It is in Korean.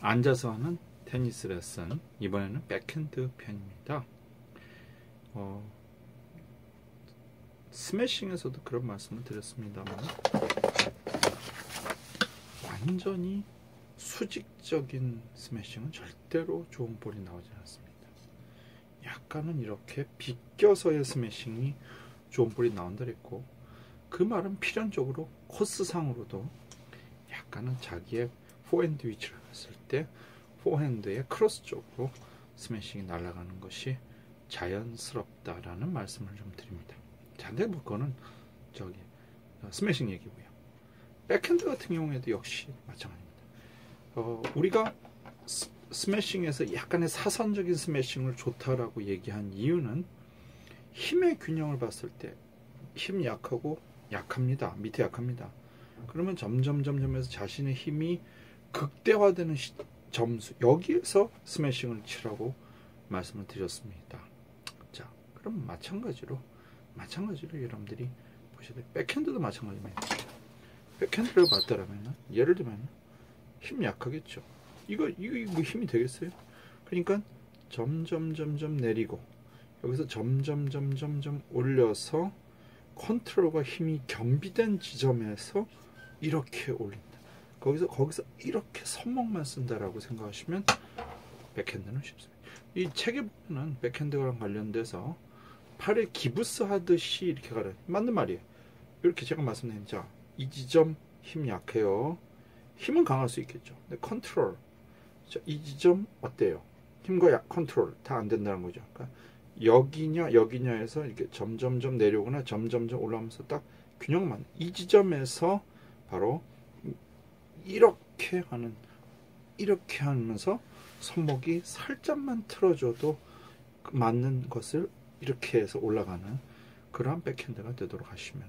앉아서 하는 테니스 레슨 이번에는 백핸드 편입니다. 어, 스매싱에서도 그런 말씀을 드렸습니다만 완전히 수직적인 스매싱은 절대로 좋은 볼이 나오지 않습니다. 약간은 이렇게 비껴서의 스매싱이 좋은 볼이 나온다 그랬고 그 말은 필연적으로 코스상으로도 약간은 자기의 포핸드 위치를 했을 때 포핸드의 크로스 쪽으로 스매싱이 날아가는 것이 자연스럽다라는 말씀을 좀 드립니다. 뭐 그거는 저기 스매싱 얘기고요. 백핸드 같은 경우에도 역시 마찬가지입니다. 어, 우리가 스, 스매싱에서 약간의 사선적인 스매싱을 좋다라고 얘기한 이유는 힘의 균형을 봤을 때 힘 약하고 약합니다. 밑에 약합니다. 그러면 점점 점점 해서 자신의 힘이 극대화되는 시, 점수 여기에서 스매싱을 치라고 말씀을 드렸습니다. 자, 그럼 마찬가지로 마찬가지로 여러분들이 보셔야 돼요. 백핸드도 마찬가지입니다. 백핸드를 봤다라면 예를 들면 힘 약하겠죠. 이거 이거, 이거 힘이 되겠어요? 그러니까 점점 점점 내리고 여기서 점점 점점 점 올려서 컨트롤과 힘이 겸비된 지점에서 이렇게 올린다. 거기서 거기서 이렇게 손목만 쓴다라고 생각하시면 백핸드는 쉽습니다. 이 책에 보면 백핸드랑 관련돼서 팔에 기부스 하듯이 이렇게 가라 맞는 말이에요. 이렇게 제가 말씀드린 자 이 지점 힘 약해요. 힘은 강할 수 있겠죠. 근데 컨트롤 자, 이 지점 어때요? 힘과 약 컨트롤 다 안 된다는 거죠. 그러니까 여기냐 여기냐에서 이렇게 점점점 내려오거나 점점점 올라오면서 딱 균형만 이 지점에서 바로 이렇게 하는 이렇게 하면서 손목이 살짝만 틀어줘도 맞는 것을 이렇게 해서 올라가는 그러한 백핸드가 되도록 하시면